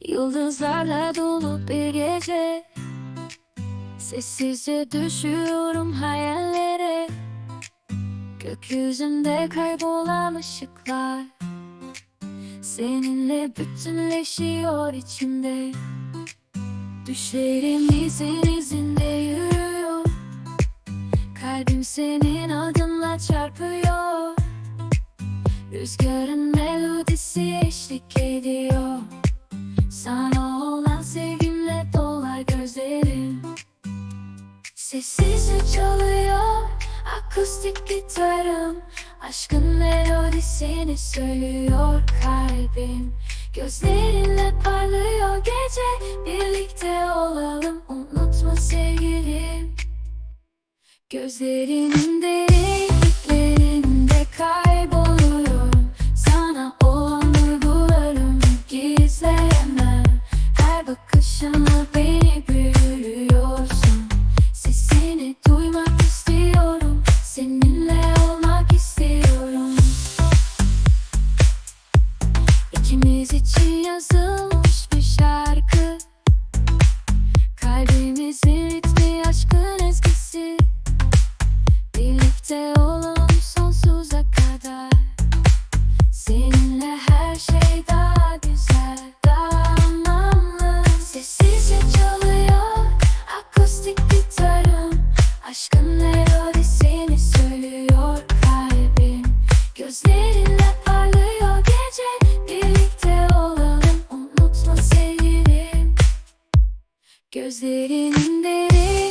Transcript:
Yıldızlarla dolu bir gece. Sessizce düşüyorum hayallere. Gökyüzünde kaybolan ışıklar Seninle bütünleşiyor içimde. Düşlerim izin izinde yürüyor. Kalbim senin adınla çarpıyor. Rüzgarın melodisi eşlik ediyor Sana olan sevgimle dolar gözlerim. Sessizce çalıyor akustik gitarım. Aşkın melodisini söylüyor kalbim. Gözlerinle parlıyor gece Birlikte olalım. Unutma sevgilim. Gözlerinin derinliklerinde Seninle olmak istiyorum. İkimiz için yazılmış bir şarkı. Kalbimizin ritmi aşkın ezgisi. Birlikte Gözlerinle parlıyor gece. Birlikte olalım unutma sevgilim. Gözlerinin derin